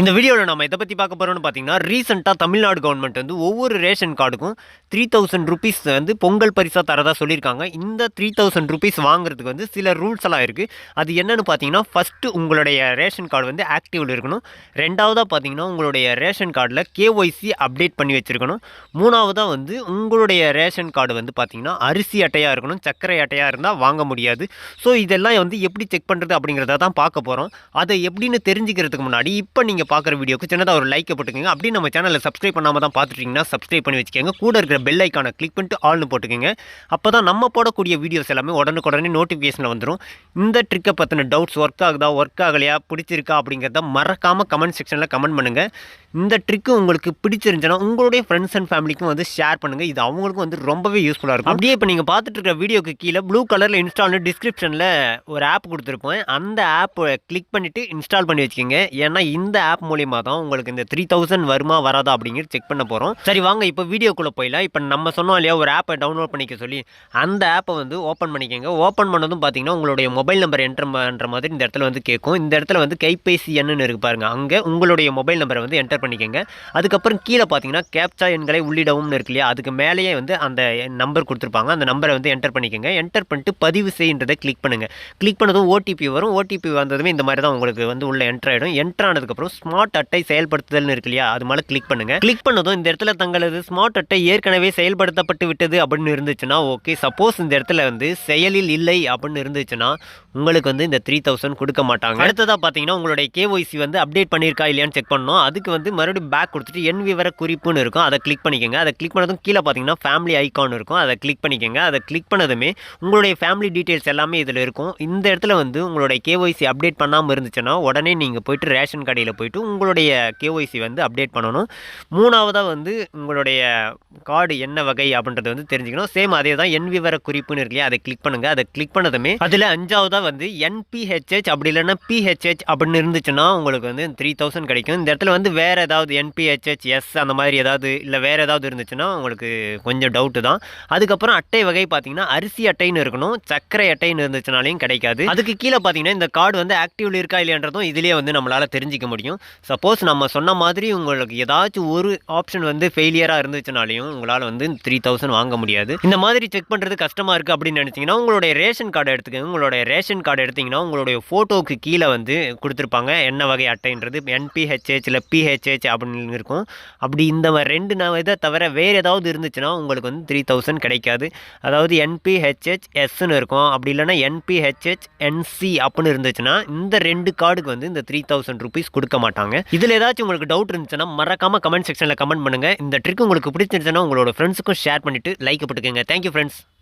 இந்த வீடியோவில் நம்ம இதை பற்றி பார்க்க போகிறோம்னு பார்த்தீங்கன்னா ரீசெண்டாக தமிழ்நாடு கவர்மெண்ட் வந்து ஒவ்வொரு ரேஷன் கார்டுக்கும் த்ரீ தௌசண்ட் ருபீஸ் வந்து பொங்கல் பரிசாக தரதாக சொல்லியிருக்காங்க. இந்த த்ரீ தௌசண்ட் ருபீஸ் வாங்குறதுக்கு வந்து சில ரூல்ஸ் எல்லாம் இருக்குது அது என்னென்னு பார்த்தீங்கன்னா ஃபஸ்ட்டு உங்களுடைய ரேஷன் கார்டு வந்து ஆக்டிவில் இருக்கணும். ரெண்டாவதாக பார்த்தீங்கன்னா உங்களுடைய ரேஷன் கார்டில் கேஒய்சி அப்டேட் பண்ணி வச்சுருக்கணும். மூணாவதாக வந்து உங்களுடைய ரேஷன் கார்டு வந்து பார்த்தீங்கன்னா அரிசி அட்டையாக இருக்கணும் சர்க்கரை அட்டையாக இருந்தால் வாங்க முடியாது. ஸோ இதெல்லாம் வந்து எப்படி செக் பண்ணுறது அப்படிங்கிறத தான் பார்க்க போகிறோம் அதை எப்படின்னு தெரிஞ்சுக்கிறதுக்கு முன்னாடி இப்போ நீங்கள் பார்க்குற வீடியோக்கு சின்னதாக ஒரு லைக்கை போட்டுக்கோங்க. அப்படியே நம்ம சேனலில் சப்ஸ்கிரைப் பண்ணாமல் தான் பார்த்துட்டீங்கன்னா சப்ஸ்கிரைப் பண்ணி வச்சுக்கோங்க. கூட இருக்கிற பெல் ஐக்கானை கிளிக் பண்ணிட்டு ஆள்னு போட்டுக்கோங்க. அப்போ தான் நம்ம போடக்கூடிய வீடியோஸ் எல்லாமே உடனுக்குடனே நோட்டிஃபிகேஷனில் வந்துடும் இந்த ட்ரிக்கை பற்றின டவுட்ஸ் ஒர்க் ஆகுதா ஒர்க் ஆகலையா பிடிச்சிருக்கா அப்படிங்கிறத மறக்காமல் கமெண்ட் செக்ஷனில் கமெண்ட் பண்ணுங்கள் இந்த ட்ரிக்கு உங்களுக்கு பிடிச்சிருந்துச்சுன்னா உங்களுடைய ஃப்ரெண்ட்ஸ் அண்ட் ஃபேமிலிக்கும் வந்து ஷேர் பண்ணுங்கள் இது அவங்களுக்கும் வந்து ரொம்பவே யூஸ்ஃபுல்லாக இருக்கும். அப்படியே இப்போ நீங்கள் பார்த்துட்டு இருக்கிற வீடியோக்கு கீழே ப்ளூ கலரில் இன்ஸ்டால்னு டிஸ்கிரிப்ஷனில் ஒரு ஆப் கொடுத்துருப்போம் அந்த ஆப்பை கிளிக் பண்ணிவிட்டு இன்ஸ்டால் பண்ணி வச்சுக்கோங்க. ஏன்னா இந்த ஆப் மூலியமாக தான் உங்களுக்கு இந்த த்ரீ தௌசண்ட் வருமா வராதா அப்படிங்கிறது செக் பண்ண போகிறோம் சரி வாங்க இப்போ வீடியோக்குள்ளே போயிடலாம். இப்போ நம்ம சொன்னோம் இல்லையா ஒரு ஆப்பை டவுன்லோட் பண்ணிக்க சொல்லி அந்த ஆப்பை வந்து ஓப்பன் பண்ணிக்கோங்க. ஓப்பன் பண்ணதும் பார்த்தீங்கன்னா உங்களுடைய மொபைல் நம்பர் என்டர் பண்ணுற மாதிரி இந்த இடத்துல வந்து கேட்கும். இந்த இடத்துல வந்து கைபேசி எண்ணுன்னு இருக்கு பாருங்க. அங்கே உங்களுடைய மொபைல் நம்பரை வந்து என்டர் பண்ணிக்கோங்க. அதுக்கப்புறம் கீழே பார்த்தீங்கன்னா கேப்சா எண்களை உள்ளிடவும்னு இருக்கு இல்லையா? அதுக்கு மேலேயே வந்து அந்த நம்பர் கொடுத்துருப்பாங்க. அந்த நம்பரை வந்து என்டர் பண்ணிக்கோங்க. என்டர் பண்ணிட்டு பதிவு செய்யுன்றதை கிளிக் பண்ணுங்கள் கிளிக் பண்ணதும் ஓடிபி வரும். ஓடிபி வந்ததுமே இந்த மாதிரி தான் உங்களுக்கு வந்து உள்ள என்டர் ஆகிடும் என்டர் ஆனதுக்கப்புறம் ஸ்மார்ட் அட்டை செயல்படுத்துதல்னு இருக்கு இல்லையா? அது மேலே கிளிக் பண்ணுங்கள் கிளிக் பண்ணதும் இந்த இடத்துல தங்களது ஸ்மார்ட் அட்டை ஏற்கனவே செயல்படுத்தப்பட்டு விட்டது அப்படின்னு இருந்துச்சுன்னா ஓகே சப்போஸ் இந்த இடத்துல வந்து செயலில் இல்லை அப்படின்னு இருந்துச்சுன்னா உங்களுக்கு வந்து இந்த த்ரீ தௌசண்ட் கொடுக்க மாட்டாங்க. அடுத்ததாக பார்த்தீங்கன்னா உங்களுடைய கேஒய்சி வந்து அப்டேட் பண்ணியிருக்கா இல்லையான்னு செக் பண்ணணும். அதுக்கு வந்து மறுபடியும் பேக் கொடுத்துட்டு என் விவர குறிப்புன்னு இருக்கும். அதை கிளிக் பண்ணிக்கோங்க. அதை கிளிக் பண்ணதும் கீழே பார்த்தீங்கன்னா ஃபேமிலி ஐக்கான் இருக்கும். அதை கிளிக் பண்ணிக்கோங்க. அதை கிளிக் பண்ணதுமே உங்களுடைய ஃபேமிலி டீட்டெயில்ஸ் எல்லாமே இதில் இருக்கும். இந்த இடத்துல வந்து உங்களுடைய கேஒய்சி அப்டேட் பண்ணாமல் இருந்துச்சுன்னா உடனே நீங்கள் போயிட்டு ரேஷன் கடையில் போயிட்டு உங்களுடைய கேஒய்சி வந்து அப்டேட் பண்ணணும். மூணாவதாக வந்து உங்களுடைய கார்டு என்ன வகை அப்படின்றத வந்து தெரிஞ்சுக்கணும். சேம் அதே தான் என் விவர குறிப்புன்னு இருக்கு இல்லையா? அதை கிளிக் பண்ணுங்கள் அதை கிளிக் பண்ணதுமே அதில் அஞ்சாவதாக வந்து என்பிஹெச்ஹெச் அப்படி இல்லைன்னா பிஹெச்ஹெச் அப்படின்னு இருந்துச்சுன்னா உங்களுக்கு வந்து த்ரீ தௌசண்ட் கிடைக்கும். இந்த இடத்துல வந்து வேறு ஏதாவது என்பிஹெச்ஹெச் எஸ் அந்த மாதிரி ஏதாவது இல்லை வேறு ஏதாவது இருந்துச்சுன்னா உங்களுக்கு கொஞ்சம் டவுட்டு தான். அதுக்கப்புறம் அட்டை வகை பார்த்தீங்கன்னா அரிசி அட்டைன்னு இருக்கணும். சர்க்கரை அட்டைன்னு இருந்துச்சுனாலையும் கிடைக்காது. அதுக்கு கீழே பார்த்தீங்கன்னா இந்த கார்டு வந்து ஆக்டிவ்ல இருக்கா இல்லையன்றதும் இதுலேயே வந்து நம்மளால் தெரிஞ்சிக்க முடியும். சப்போஸ் நம்ம சொன்ன மாதிரி உங்களுக்கு ஏதாச்சும் ஒரு ஆப்ஷன் வந்து ஃபெயிலியராக இருந்துச்சுனாலையும் உங்களால் வந்து த்ரீ தௌசண்ட் வாங்க முடியாது. இந்த மாதிரி செக் பண்ணுறது கஷ்டமாக இருக்குது அப்படின்னு நினச்சிங்கன்னா உங்களுடைய ரேஷன் கார்டு எடுத்துக்கோங்க. உங்களுடைய ரேஷன் கார்டு எடுத்திங்கன்னா உங்களுடைய ஃபோட்டோவுக்கு கீழே வந்து கொடுத்துருப்பாங்க. என்ன வகை அட்டைன்றது என்பிஹெச்ஹெச் இல்லை பிஹெச்ஹெச் அப்படின்னு இருக்கும். அப்படி இந்த ரெண்டு நான் இதை தவிர வேறு ஏதாவது இருந்துச்சுன்னா உங்களுக்கு வந்து த்ரீ தௌசண்ட் கிடைக்காது. அதாவது என்பிஹெச்ஹெச் எஸ்ன்னு இருக்கும். அப்படி இல்லைன்னா என்பிஹெச்ஹெச் என்சி அப்படின்னு இருந்துச்சுன்னா இந்த ரெண்டு கார்டுக்கு வந்து இந்த த்ரீ தௌசண்ட் ருபீஸ் கொடுக்க மாட்டாங்க. இதில் ஏதாச்சும் உங்களுக்கு டவுட் இருந்துச்சுன்னா மறக்காமல் கமெண்ட் செக்ஷனில் கமெண்ட் பண்ணுங்கள் இந்த ட்ரிக் உங்களுக்கு பிடிச்சிருந்துச்சுன்னா உங்களோட ஃப்ரெண்ட்ஸுக்கும் ஷேர் பண்ணிவிட்டு லைக் போட்டுக்கோங்க. Thank you friends